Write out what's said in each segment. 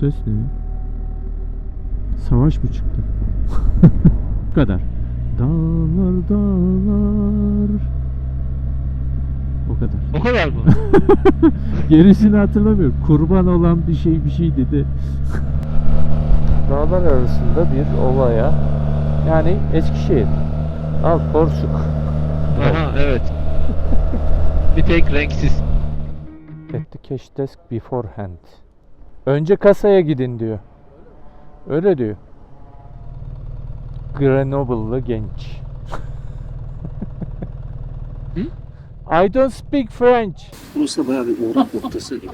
ses ne ya? Savaş mı çıktı? Bu kadar. Dağlar dağlar. O kadar. O kadar mı? Gerisini hatırlamıyorum. Kurban olan bir şey bir şey dedi. Dağlar arasında bir ovaya yani Eskişehir. Al Porsuk. Aha evet. Bir tek renksiz. At the cash desk beforehand. Önce kasaya gidin diyor. Öyle diyor. Grenoble'lı genç. I don't speak French. Burası bayağı bir uğrak noktası gibi.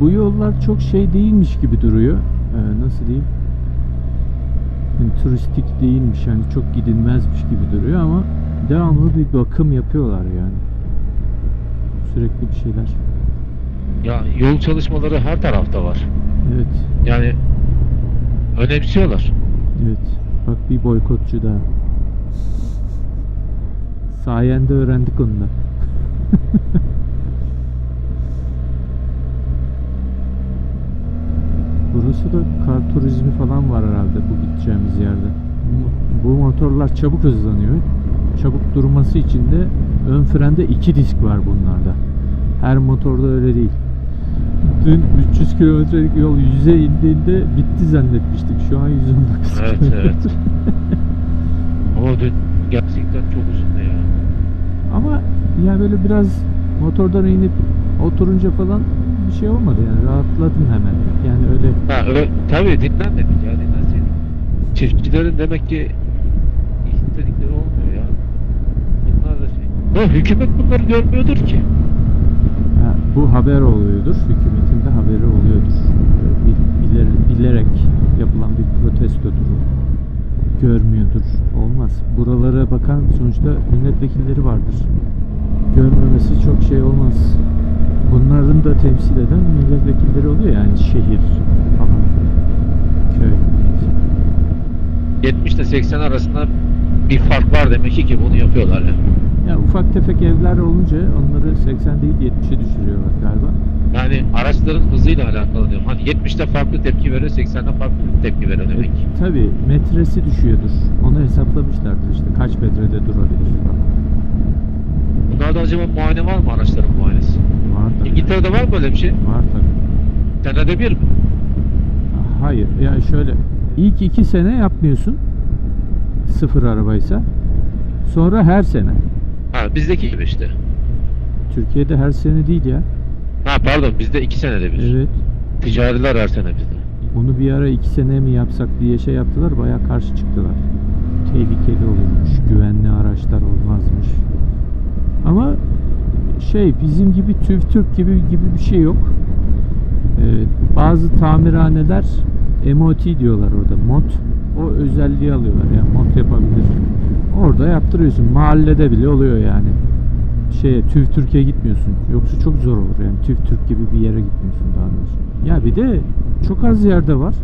Bu yollar çok şey değilmiş gibi duruyor. Ee, nasıl diyeyim? Yani turistik değilmiş yani çok gidilmezmiş gibi duruyor ama devamlı bir bakım yapıyorlar yani. Sürekli bir şeyler. Ya yol çalışmaları her tarafta var. Evet, Yani önemsiyorlar. evet. Bak bir boykotçu daha. Sayende öğrendik onu da. Burası da kar turizmi falan var herhalde bu gideceğimiz yerde. Bu- motorlar çabuk hızlanıyor. Çabuk durması için de ön frende iki disk var bunlarda. Her motorda öyle değil. Dün 300 kilometrelik yol 100'e indiğinde bitti zannetmiştik. Şu an 119 Evet, kilometre. evet. Ama dün gerçekten çok uzundu ya. Ama yani böyle biraz motordan inip oturunca falan şey olmadı yani rahatladım hemen. Yani öyle Ha öyle, tabii dinlenmedik ya dinlenseydik. Çiftçilerin demek ki istedikleri olmuyor ya. Bunlar da şey. Ya hükümet bunları görmüyordur ki. Ha, bu haber oluyordur. Hükümetin de haberi oluyordur. Ee, bil- biler- bilerek yapılan bir protestodur. Görmüyordur. Olmaz. Buralara bakan sonuçta milletvekilleri vardır. Görmemesi çok şey olmaz. Bunların da temsil eden milletvekilleri oluyor yani şehir falan. Köy. neyse. 70 ile 80 arasında bir fark var demek ki bunu yapıyorlar ya. Ya ufak tefek evler olunca onları 80 değil 70'e düşürüyorlar galiba. Yani araçların hızıyla alakalı diyorum. Hani 70'te farklı tepki verir, 80'de farklı tepki verir demek ki. Tabi metresi düşüyordur. Onu hesaplamışlardır işte kaç metrede durabilir falan. Bunlarda acaba muayene var mı araçların muayenesi? Var tabii. İngiltere'de var mı böyle bir şey? Var tabii. Senede bir mi? Hayır yani şöyle ilk iki sene yapmıyorsun sıfır arabaysa sonra her sene. Ha bizdeki gibi işte. Türkiye'de her sene değil ya. Ha pardon bizde iki senede bir. Evet. Ticariler her sene bizde. Onu bir ara iki sene mi yapsak diye şey yaptılar bayağı karşı çıktılar. Tehlikeli olurmuş, güvenli araçlar olmazmış. Şey bizim gibi TÜV Türk gibi gibi bir şey yok. Ee, bazı tamirhaneler MOT diyorlar orada mod. O özelliği alıyorlar yani mod yapabilir. Orada yaptırıyorsun. Mahallede bile oluyor yani. Şeye TÜV Türkiye gitmiyorsun. Yoksa çok zor olur yani TÜV Türk gibi bir yere gitmiyorsun daha doğrusu. Ya bir de çok az yerde var.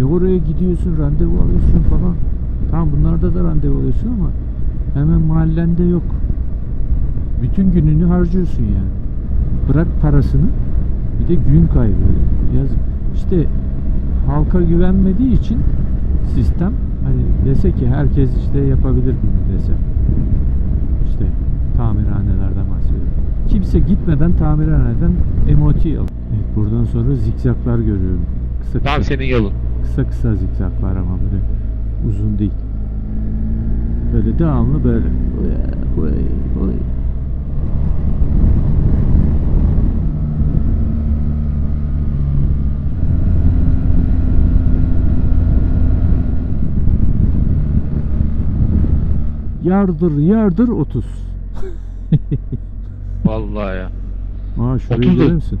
E oraya gidiyorsun, randevu alıyorsun falan. Tamam bunlarda da randevu alıyorsun ama hemen mahallende yok. Bütün gününü harcıyorsun yani. Bırak parasını bir de gün kaybı. Yazık. İşte halka güvenmediği için sistem hani dese ki herkes işte yapabilir bunu dese. İşte tamirhanelerden bahsediyorum. Kimse gitmeden tamirhaneden MOT al. Evet buradan sonra zikzaklar görüyorum. Kısa Tam kısa, senin yolun. kısa kısa zikzaklar ama böyle uzun değil. Böyle devamlı böyle. Oy, oy, oy. Yardır yardır 30. Vallahi ya. Aa şurayı Otuz görüyor dört. musun?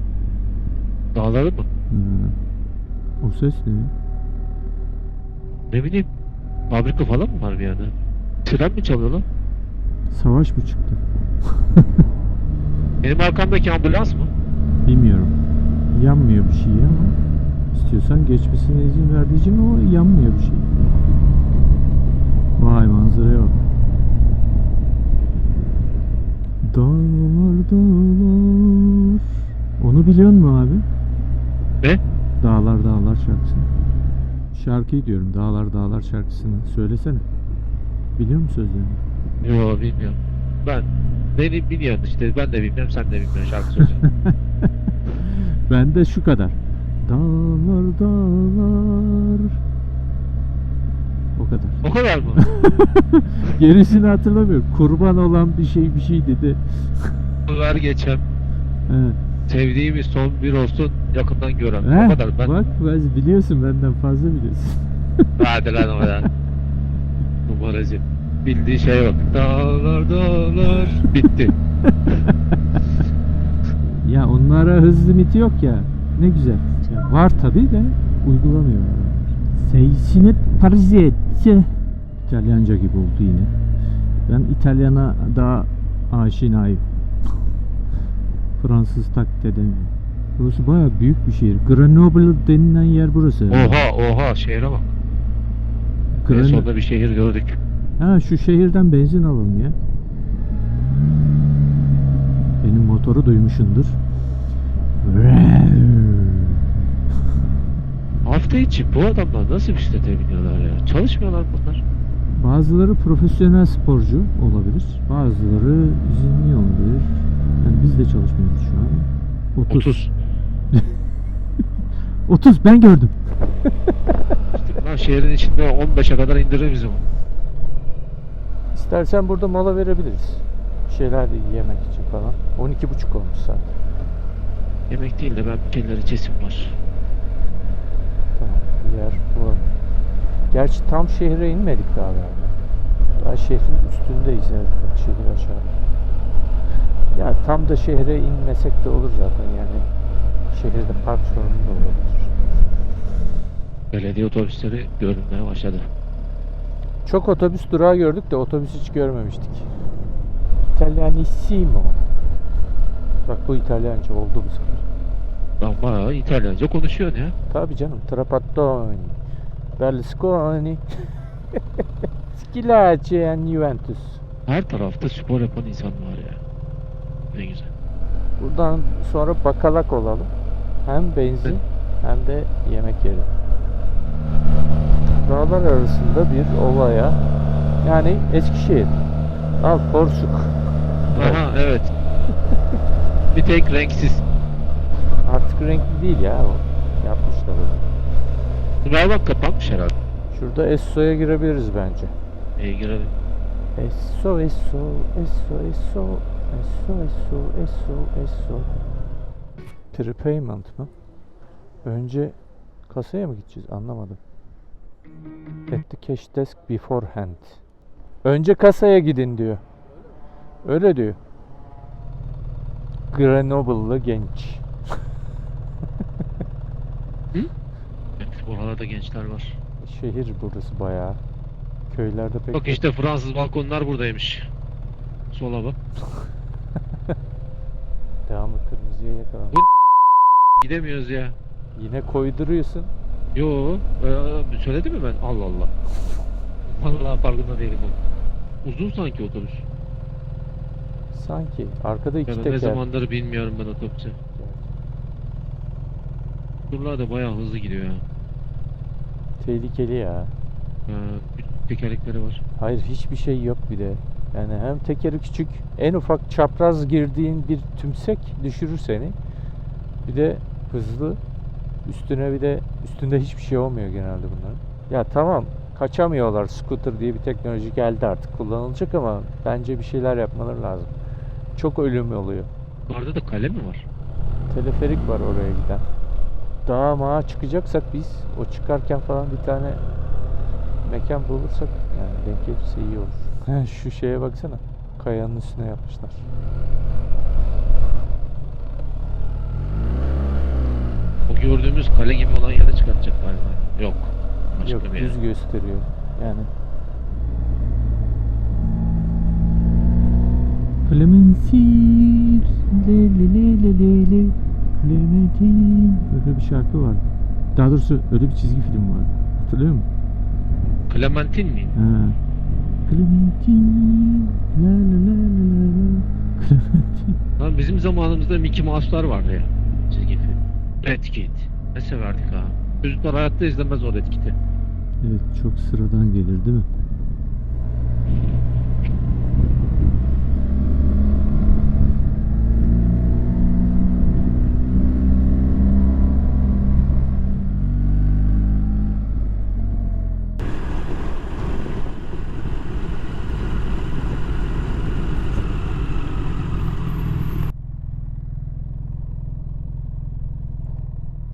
Dağları mı? Hı. O ses ne? Ne bileyim. Fabrika falan mı var bir yerde? Tren mi çalıyor lan? Savaş mı çıktı? Benim arkamdaki ambulans mı? Bilmiyorum. Yanmıyor bir şey ama istiyorsan geçmesine izin ver diyeceğim ama yanmıyor bir şey. Vay manzaraya bak. Dağlar dağlar. Onu biliyor musun abi? Ne? Dağlar dağlar şarkısını. Şarkıyı diyorum. Dağlar dağlar şarkısını. Söylesene. Biliyor musun sözlerini? Yok bilmiyorum. Ben beni biliyorsun işte ben de bilmiyorum sen de bilmiyorsun şarkı sözü. Ben de şu kadar. Dağlar dağlar. O kadar. o kadar mı? Gerisini hatırlamıyorum. Kurban olan bir şey bir şey dedi. Ver geçem. Evet. Sevdiğimiz son bir olsun yakından gören. Heh, o kadar ben. Bak ben biliyorsun benden fazla biliyorsun. Hadi lan o ya. Numaracı. Bildiği şeye bak. Dağlar dağlar. Bitti. Ya onlara hız limiti yok ya. Ne güzel. Ya var tabi de uygulamıyor. Seysinet Parizette. İtalyanca gibi oldu yine. Ben İtalyana daha aşinayım. Fransız taklit edemiyorum. Burası baya büyük bir şehir. Grenoble denilen yer burası. Oha oha şehre bak. En Greno- sonunda bir şehir gördük. Ha şu şehirden benzin alalım ya. Benim motoru duymuşsundur. Hafta içi bu adamlar nasıl bisiklete biniyorlar ya? Çalışmıyorlar bunlar. Bazıları profesyonel sporcu olabilir. Bazıları izinli olabilir. Yani biz de çalışmıyoruz şu an. 30. 30. 30 ben gördüm. İşte lan şehrin içinde 15'e kadar indirir bizi bu. İstersen burada mola verebiliriz. Bir şeyler de yemek için falan. 12.30 olmuş saat. Yemek değil de ben bir şeyleri kesim var. Yer bu. Gerçi tam şehre inmedik daha galiba. Daha şehrin üstündeyiz evet. Şehir aşağı. Ya tam da şehre inmesek de olur zaten yani. Şehirde park sorunu da olabilir. Belediye otobüsleri görünmeye başladı. Çok otobüs durağı gördük de otobüs hiç görmemiştik. Italianissimo. Bak bu İtalyanca oldu bu sefer. Lan bayağı İtalyanca konuşuyorsun ya. Tabii canım. Trapattoni. Berlusconi. Schillaci and Juventus. Her tarafta spor yapan insan var ya. Ne güzel. Buradan sonra bakalak olalım. Hem benzin hem de yemek yeri. Dağlar arasında bir ovaya yani Eskişehir. Al Porsuk. Aha evet. bir tek renksiz. Artık renkli değil ya o. Yapmışlar onu. Bak kapanmış herhalde. Şurada Esso'ya girebiliriz bence. İyi girelim. Esso, Esso, Esso, Esso, Esso, Esso, Esso, Esso. Prepayment mı? Önce kasaya mı gideceğiz? Anlamadım. At the cash desk beforehand. Önce kasaya gidin diyor. Öyle diyor. Grenoble'lı genç. Evet, buralarda gençler var. Şehir burası bayağı. Köylerde pek Bak işte Fransız balkonlar buradaymış. Sola bak. devamlı kırmızıya yakalanmış. Bu ne Gidemiyoruz ya. Yine koyduruyorsun. Yo, e, söyledi mi ben? Allah Allah. Vallahi farkında değilim oğlum. Uzun sanki otobüs. Sanki arkada iki Ya da ne teker. zamandır bilmiyorum ben otobüsü. Turlar da bayağı hızlı gidiyor ya. Tehlikeli ya. Ee, tekerlekleri var. Hayır hiçbir şey yok bir de. Yani hem tekeri küçük, en ufak çapraz girdiğin bir tümsek düşürür seni. Bir de hızlı. Üstüne bir de üstünde hiçbir şey olmuyor genelde bunların. Ya tamam kaçamıyorlar. Scooter diye bir teknoloji geldi artık kullanılacak ama bence bir şeyler yapmaları lazım. Çok ölüm oluyor. Yukarıda da kale mi var? Teleferik var oraya giden dağa çıkacaksak biz o çıkarken falan bir tane mekan bulursak yani denk gelirse iyi olur. Şu şeye baksana. Kayanın üstüne yapmışlar. O gördüğümüz kale gibi olan yere çıkartacak galiba. Yok. Başka Yok bir düz yere. gösteriyor. Yani Clemency le le le le le le Clementine öyle bir şarkı var. Daha doğrusu öyle bir çizgi film var. Hatırlıyor musun? Clementine mi? Ha. Clementine la la la la la la Clementine Lan bizim zamanımızda Mickey Mouse'lar vardı ya. Çizgi film. Red Kit. Ne severdik ha. Çocuklar hayatta izlemez o Red Kit'i. Evet çok sıradan gelir değil mi?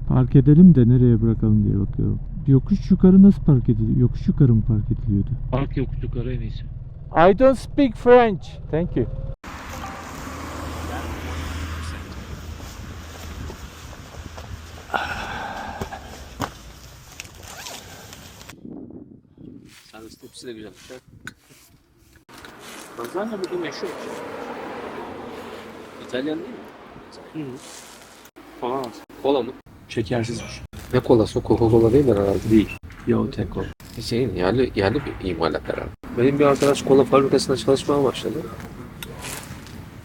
Park edelim de nereye bırakalım diye bakıyorum. Yokuş yukarı nasıl park ediliyor? Yokuş yukarı mı park ediliyordu? Park yok yukarı en iyisi. I don't speak French. Thank you. Servis tepsi de güzelmiş ha. Lazanya burada meşhur. İtalyan değil mi? Hı. Kola Kola mı? Şekersizmiş. Ne kolası? Coca-Cola değil herhalde. Değil. Yo tek kola. Şeyin yerli, yerli bir imalat herhalde. Benim bir arkadaş kola fabrikasında çalışmaya başladı.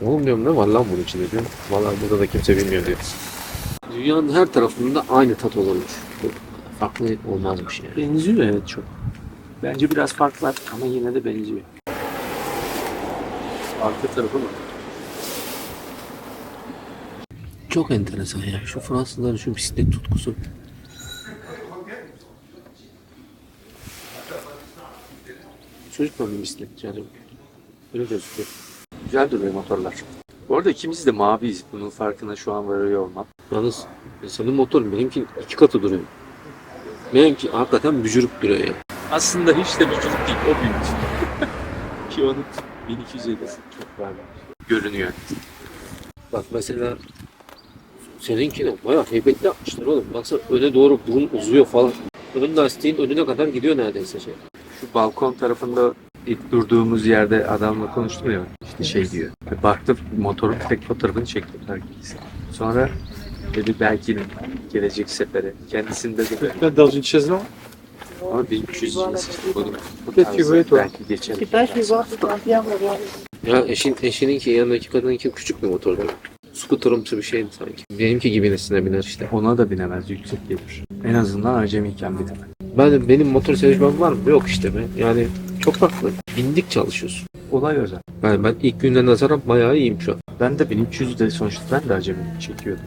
Oğlum diyorum ne var lan bunun içinde diyorum. Vallahi burada da kimse bilmiyor diyor. Dünyanın her tarafında aynı tat olurmuş. Farklı olmazmış yani. Benziyor evet çok. Bence biraz fark var ama yine de benziyor. Arka tarafı mı? Çok enteresan ya. Şu Fransızların şu bisiklet tutkusu. Çocuk mu bisiklet canım? Öyle gözüküyor. Güzel duruyor motorlar. Bu arada ikimiz de maviyiz. Bunun farkına şu an varıyor olmam. Yalnız senin motorun benimki iki katı duruyor. Benimki hakikaten bücürüp duruyor ya. Aslında hiç de bücürüp değil. O büyük. Ki onun 1250'si çok var. Görünüyor. Bak mesela seninki de bayağı heybetli yapmışlar oğlum. Baksana öne doğru burun uzuyor falan. Ön lastiğin önüne kadar gidiyor neredeyse şey. Şu balkon tarafında ilk durduğumuz yerde adamla konuştum ya işte şey diyor. Baktım motorun tek fotoğrafını çektim herkes. Sonra dedi belki gelecek sefere. Kendisinde de böyle. Dans une chaise là Ama 1300 cinsi bunu. Bu tarzda toi. belki geçer. Je sais pas, je vais voir si tu vas bien regarder. Ya eşin, eşininki yanındaki kadınınki küçük bir motor Scooter'ımsı bir şeydi sanki. Benimki gibi nesine biner işte. Ona da binemez yüksek gelir. En azından acemiyken binemez. Ben benim motor tecrübem var mı? Yok işte be. Yani çok farklı. Bindik çalışıyorsun. Olay özel. Yani ben ilk günden nazaran bayağı iyiyim şu an. Ben de 1300 de sonuçta ben de acemi çekiyordum.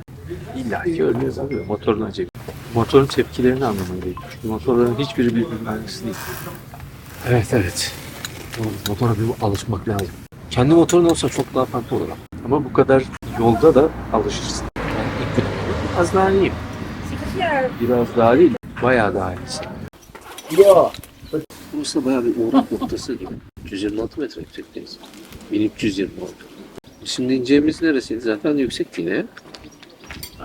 İlla ki ölmüyoruz abi. Motorun acemi. Motorun tepkilerini anlamayı gerekiyor. Motorların hiçbiri birbirinin aynısı değil. Evet evet. Motora bir alışmak lazım. Kendi motorun olsa çok daha farklı olur ama. Bu kadar yolda da alışırsın. Ben ilk günden az daha iyiyim. Biraz daha değil, bayağı daha iyisi. Burası bayağı bir uğrak noktası gibi. 326 metre yüksekteyiz. 1326. Şimdi ineceğimiz neresiydi? Zaten yüksek yine. ya.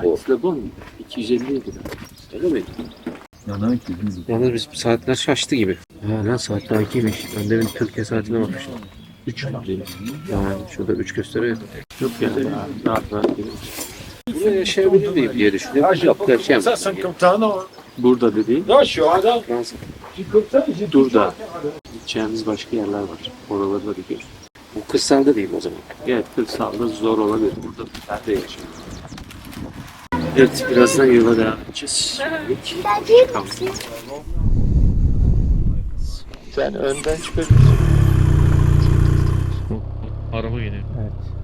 Lisbon 250 idi. Öyle miydi? Yalnız biz saatler şaştı gibi. Ha lan saatler ikiymiş. Ben de bir Türkiye saatine bakmıştım. 3 Yani şurada 3 gösteriyor. Çok yani rahat rahat gelir. Burada yaşayabilir diye düşünüyorum. Yok yaşayamam. Burada dediğin j'ai Durda. Gideceğimiz başka yerler var. Oraları da biliyoruz. Bu kırsalda değil o zaman. Evet kırsalda zor olabilir. Burada ben de yaşıyorum. Evet birazdan yola devam edeceğiz. Tamam. Sen önden çıkıyorsun. Araba geliyor. Evet.